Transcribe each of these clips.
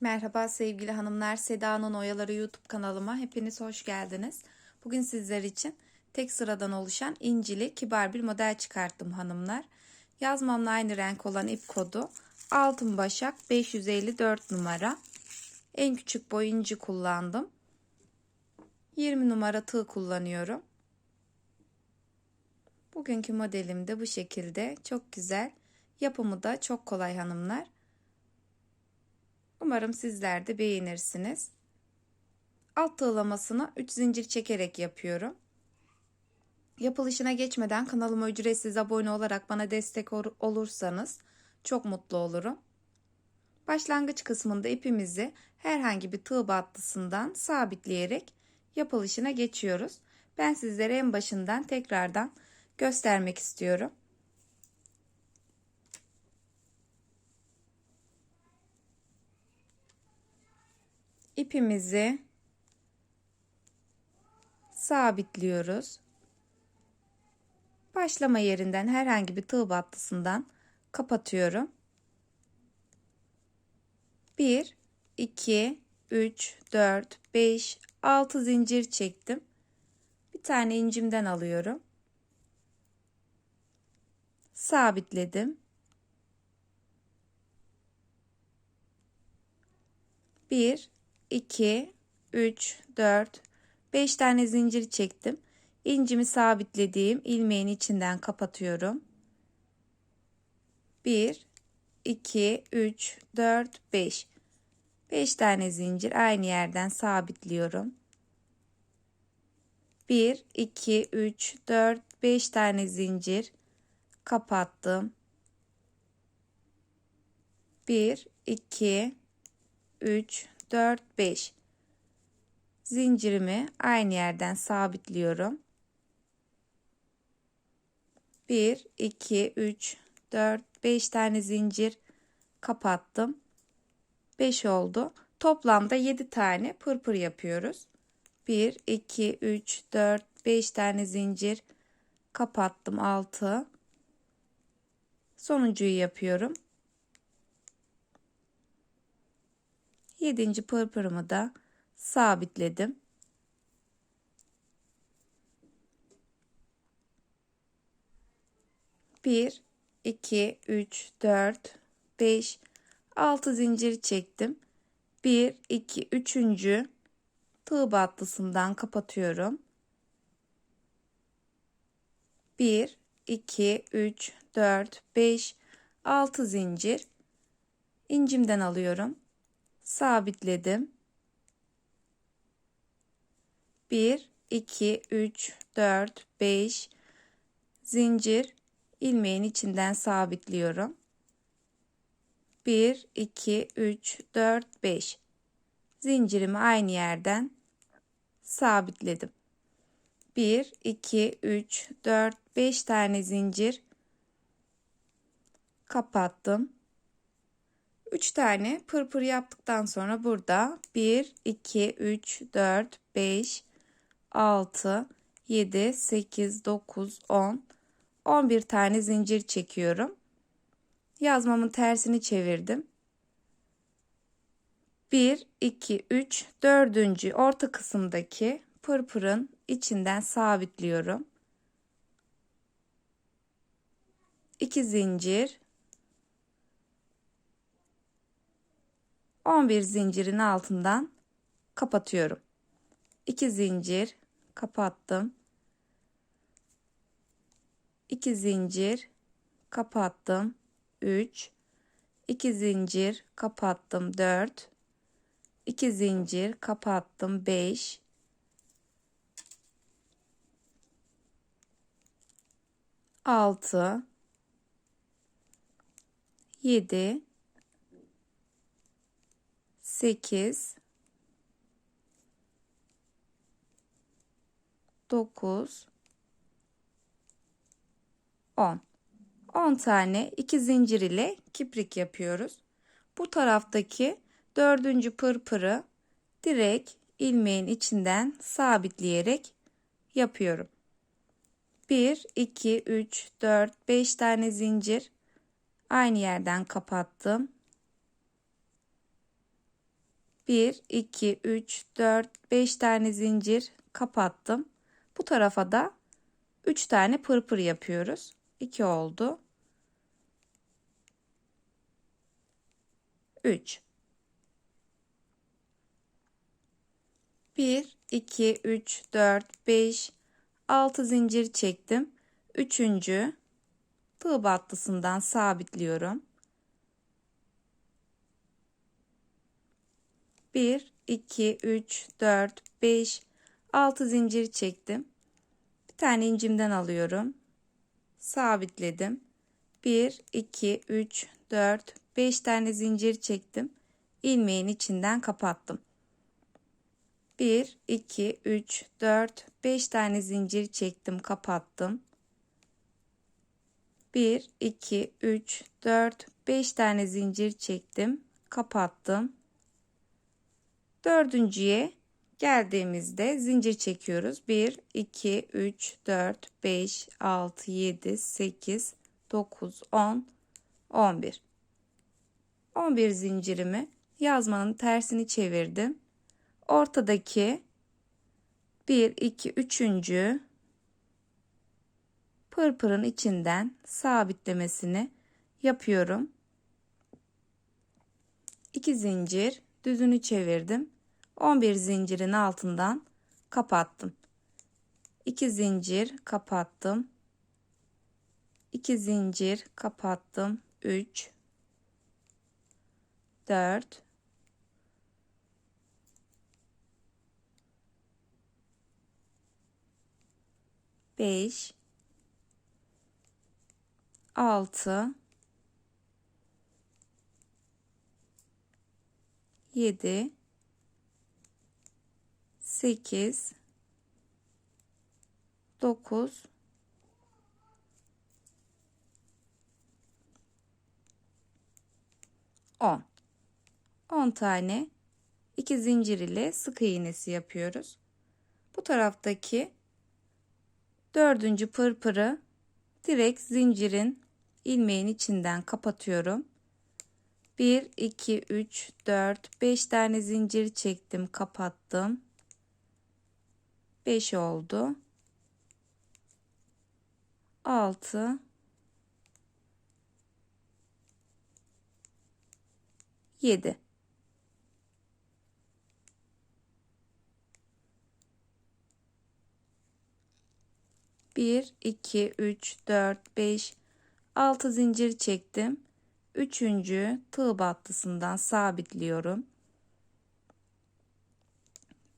Merhaba sevgili hanımlar, Seda'nın Oyaları YouTube kanalıma hepiniz hoş geldiniz. Bugün sizler için tek sıradan oluşan incili kibar bir model çıkarttım hanımlar. Yazmamla aynı renk olan ip kodu altın başak 554 numara. En küçük boy inci kullandım. 20 numara tığ kullanıyorum. Bugünkü modelim de bu şekilde çok güzel. Yapımı da çok kolay hanımlar. Umarım sizler de beğenirsiniz. Alt tığlamasını 3 zincir çekerek yapıyorum. Yapılışına geçmeden kanalıma ücretsiz abone olarak bana destek olursanız çok mutlu olurum. Başlangıç kısmında ipimizi herhangi bir tığ battısından sabitleyerek yapılışına geçiyoruz. Ben sizlere en başından tekrardan göstermek istiyorum. İpimizi sabitliyoruz. Başlama yerinden herhangi bir tığ battısından kapatıyorum. 1 2 3 4 5 6 zincir çektim. Bir tane incimden alıyorum. Sabitledim. 1 2, 3, 4, 5 tane zincir çektim. İncimi sabitlediğim ilmeğin içinden kapatıyorum. 1, 2, 3, 4, 5. 5 tane zincir aynı yerden sabitliyorum. 1, 2, 3, 4, 5 tane zincir kapattım. 1, 2, 3, 4, 5. Zincirimi aynı yerden sabitliyorum. 1, 2, 3, 4, 5 tane zincir kapattım. 5 oldu. Toplamda 7 tane pırpır yapıyoruz. 1, 2, 3, 4, 5 tane zincir kapattım 6. Sonuncuyu yapıyorum. Yedinci pırpırımı da sabitledim. Bir, iki, üç, dört, beş, altı zincir çektim. Bir, iki, üçüncü tığ battısından kapatıyorum. Bir, iki, üç, dört, beş, altı zincir incimden alıyorum sabitledim. 1 2 3 4 5 zincir ilmeğin içinden sabitliyorum. 1 2 3 4 5 zincirimi aynı yerden sabitledim. 1 2 3 4 5 tane zincir kapattım. 3 tane pırpır yaptıktan sonra burada 1, 2, 3, 4, 5, 6, 7, 8, 9, 10, 11 tane zincir çekiyorum. Yazmamın tersini çevirdim. 1, 2, 3, 4. orta kısımdaki pırpırın içinden sabitliyorum. 2 zincir 11 zincirin altından kapatıyorum. 2 zincir kapattım. 2 zincir kapattım. 3 2 zincir kapattım. 4 2 zincir kapattım. 5 6 7 8 9 10 10 tane iki zincir ile kiprik yapıyoruz. Bu taraftaki dördüncü pırpırı direkt ilmeğin içinden sabitleyerek yapıyorum. 1 2 3 4 5 tane zincir aynı yerden kapattım 1, 2, 3, 4, 5 tane zincir kapattım. Bu tarafa da 3 tane pırpır yapıyoruz. 2 oldu. 3 1 2 3 4 5 6 zincir çektim. Üçüncü tığ battısından sabitliyorum. 1 2 3 4 5 6 zincir çektim. Bir tane incimden alıyorum. Sabitledim. 1 2 3 4 5 tane zincir çektim. ilmeğin içinden kapattım. 1 2 3 4 5 tane zincir çektim, kapattım. 1 2 3 4 5 tane zincir çektim, kapattım. Dördüncüye geldiğimizde zincir çekiyoruz. 1 2 3 4 5 6 7 8 9 10 11 11 zincirimi yazmanın tersini çevirdim. Ortadaki 1 2 3. pırpırın içinden sabitlemesini yapıyorum. 2 zincir düzünü çevirdim. 11 zincirin altından kapattım. 2 zincir kapattım. 2 zincir kapattım. 3 4 5 6 7 8 9 10 10 tane iki zincir ile sık iğnesi yapıyoruz. Bu taraftaki dördüncü pırpırı direkt zincirin ilmeğin içinden kapatıyorum. 1 2 3 4 5 tane zincir çektim kapattım. 5 oldu. 6 7 1 2 3 4 5 6 zincir çektim üçüncü tığ battısından sabitliyorum.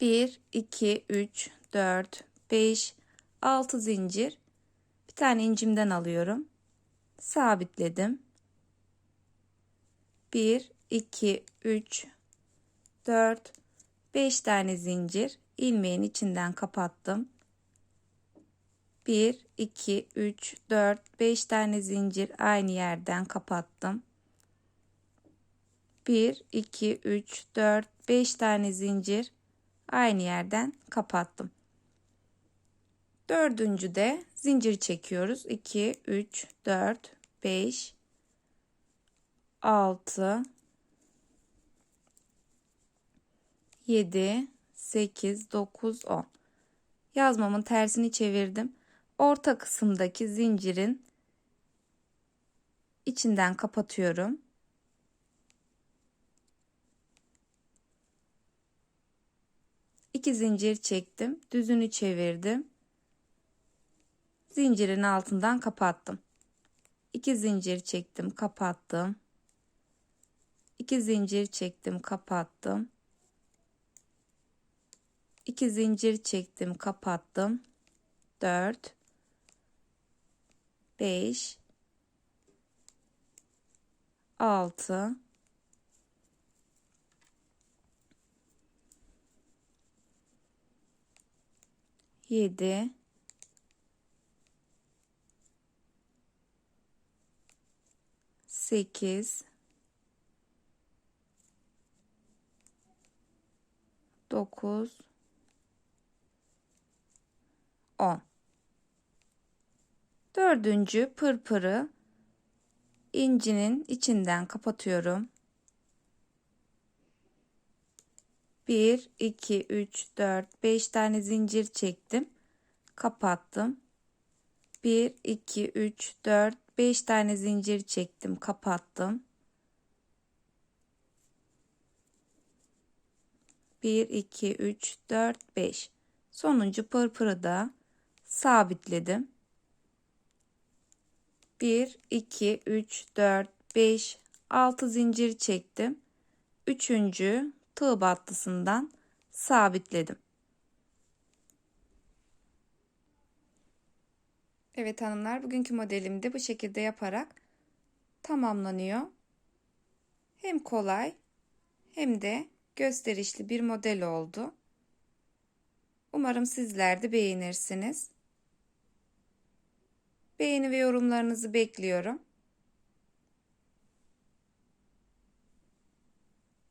1 2 3 4 5 6 zincir. Bir tane incimden alıyorum. Sabitledim. 1 2 3 4 5 tane zincir. İlmeğin içinden kapattım. 1 2 3 4 5 tane zincir aynı yerden kapattım 1 2 3 4 5 tane zincir aynı yerden kapattım. Dördüncü de zincir çekiyoruz. 2 3 4 5 6 7 8 9 10 yazmamın tersini çevirdim. Orta kısımdaki zincirin içinden kapatıyorum. İki zincir çektim. Düzünü çevirdim. Zincirin altından kapattım. İki zincir çektim, kapattım. İki zincir çektim, kapattım. İki zincir çektim, kapattım. 4 5 6 7 8 9 10 Dördüncü pırpırı incinin içinden kapatıyorum. 1, 2, 3, 4, 5 tane zincir çektim. Kapattım. 1, 2, 3, 4, 5 tane zincir çektim. Kapattım. 1, 2, 3, 4, 5. Sonuncu pırpırı da sabitledim. 1, 2, 3, 4, 5, 6 zincir çektim. Üçüncü tığ battısından sabitledim. Evet hanımlar bugünkü modelimde bu şekilde yaparak tamamlanıyor. Hem kolay hem de gösterişli bir model oldu. Umarım sizler de beğenirsiniz. Beğeni ve yorumlarınızı bekliyorum.